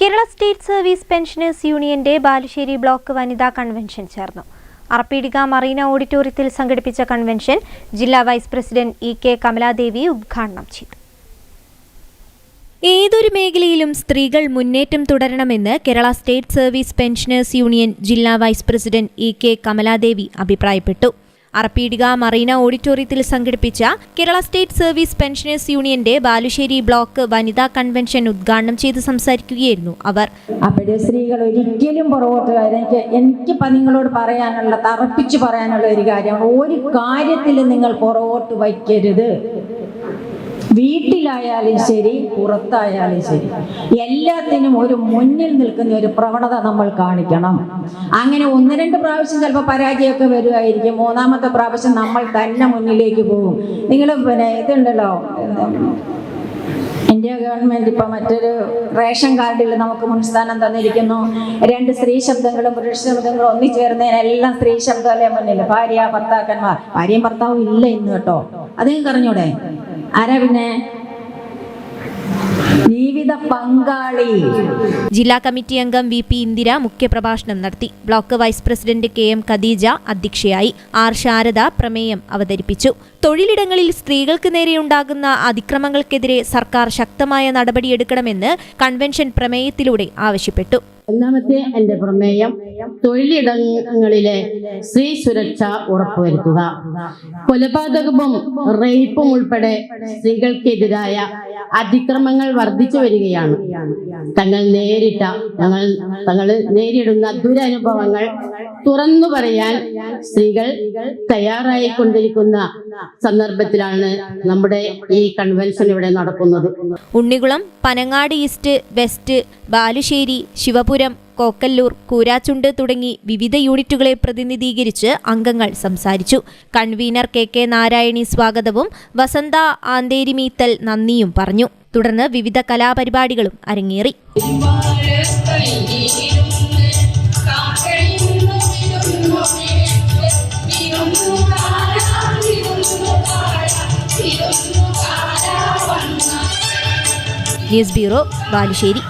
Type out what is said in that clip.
Kerala state service pensioners യൂണിയന്റെ Balussery block വനിതാ convention ചേർന്നു. അറപ്പീടിക മറീന ഓഡിറ്റോറിയത്തിൽ സംഘടിപ്പിച്ച കൺവെൻഷൻ ജില്ലാ vice president E K Kamaladevi ഉദ്ഘാടനം ചെയ്തു. ഏതൊരു മേഖലയിലും സ്ത്രീകൾ മുന്നേറ്റം തുടരണമെന്ന് Kerala state service pensioners union ജില്ലാ vice president E K Kamaladevi അഭിപ്രായപ്പെട്ടു. അറപ്പീടിക മറീന ഓഡിറ്റോറിയത്തിൽ സംഘടിപ്പിച്ച കേരള സ്റ്റേറ്റ് സർവീസ് പെൻഷനേഴ്സ് യൂണിയന്റെ ബാലുശ്ശേരി ബ്ലോക്ക് വനിതാ കൺവെൻഷൻ ഉദ്ഘാടനം ചെയ്ത് സംസാരിക്കുകയായിരുന്നു അവർ. അവിടെ സ്ത്രീകൾ ഒരിക്കലും പുറകോട്ട് എനിക്ക് എനിക്ക് നിങ്ങളോട് പറയാനുള്ള തറപ്പിച്ച് പറയാനുള്ള ഒരു കാര്യമാണ് ഒരു കാര്യത്തിൽ നിങ്ങൾ പുറകോട്ട് വയ്ക്കരുത്. വീട്ടിലായാലും ശരി പുറത്തായാലും ശരി. എല്ലാത്തിനും ഒരു മുന്നിൽ നിൽക്കുന്ന ഒരു പ്രവണത നമ്മൾ കാണിക്കണം. അങ്ങനെ ഒന്ന് രണ്ട് പ്രാവശ്യം ചിലപ്പോൾ പരാജയമൊക്കെ വരുമായിരിക്കും മൂന്നാമത്തെ പ്രാവശ്യം നമ്മൾ തന്നെ മുന്നിലേക്ക് പോകും. നിങ്ങൾ പിന്നെ ഇതുണ്ടല്ലോ ഇന്ത്യ ഗവൺമെന്റ് ഇപ്പൊ മറ്റൊരു റേഷൻ കാർഡിൽ നമുക്ക് മുൻസ്ഥാനം തന്നിരിക്കുന്നു. രണ്ട് സ്ത്രീ ശബ്ദങ്ങളും പുരുഷ ശബ്ദങ്ങളും ഒന്നിച്ചേർന്നതിനെല്ലാം സ്ത്രീ ശബ്ദമല്ലേ മുന്നിൽ ഭാര്യ ഭർത്താക്കന്മാർ. ഭാര്യയും ഭർത്താവും ഇല്ല ഇന്ന് കേട്ടോ. അതേ അറിഞ്ഞൂടെ ആരാ പിന്നെ? ജീവിത പങ്കാളി. ജില്ലാ കമ്മിറ്റി അംഗം വി പി ഇന്ദിര മുഖ്യപ്രഭാഷണം നടത്തി. Block vice president K M Khadeeja അധ്യക്ഷയായി ആർ ശാരദ പ്രമേയം അവതരിപ്പിച്ചു. തൊഴിലിടങ്ങളിൽ സ്ത്രീകൾക്ക് നേരെയുണ്ടാകുന്ന അതിക്രമങ്ങൾക്കെതിരെ സർക്കാർ ശക്തമായ നടപടിയെടുക്കണമെന്ന് കൺവെൻഷൻ പ്രമേയത്തിലൂടെ ആവശ്യപ്പെട്ടു. ഒന്നാമത്തെ എന്റെ പ്രമേയം തൊഴിലിടങ്ങളിലെ സ്ത്രീ സുരക്ഷ ഉറപ്പുവരുത്തുക. കൊലപാതകവും റേപ്പും ഉൾപ്പെടെ സ്ത്രീകൾക്കെതിരായ അതിക്രമങ്ങൾ വർദ്ധിച്ചു വരികയാണ്. തങ്ങൾ നേരിട്ട തങ്ങൾ തങ്ങൾ നേരിടുന്ന ദുരനുഭവങ്ങൾ തുറന്നു പറയാൻ സ്ത്രീകൾ തയ്യാറായിക്കൊണ്ടിരിക്കുന്ന സന്ദർഭത്തിലാണ് നമ്മുടെ ഈ കൺവെൻഷൻ ഇവിടെ നടക്കുന്നത്. ഉണ്ണികുളം പനങ്ങാട് ഈസ്റ്റ് വെസ്റ്റ് ബാലുശ്ശേരി ശിവപുരം കോക്കല്ലൂർ കൂരാച്ചുണ്ട് തുടങ്ങി വിവിധ യൂണിറ്റുകളെ പ്രതിനിധീകരിച്ച് അംഗങ്ങൾ സംസാരിച്ചു. കൺവീനർ കെ കെ നാരായണി സ്വാഗതവും വസന്ത ആന്തേരിമീത്തൽ നന്ദിയും പറഞ്ഞു. തുടർന്ന് വിവിധ കലാപരിപാടികളും അരങ്ങേറി. News bureau Balussery.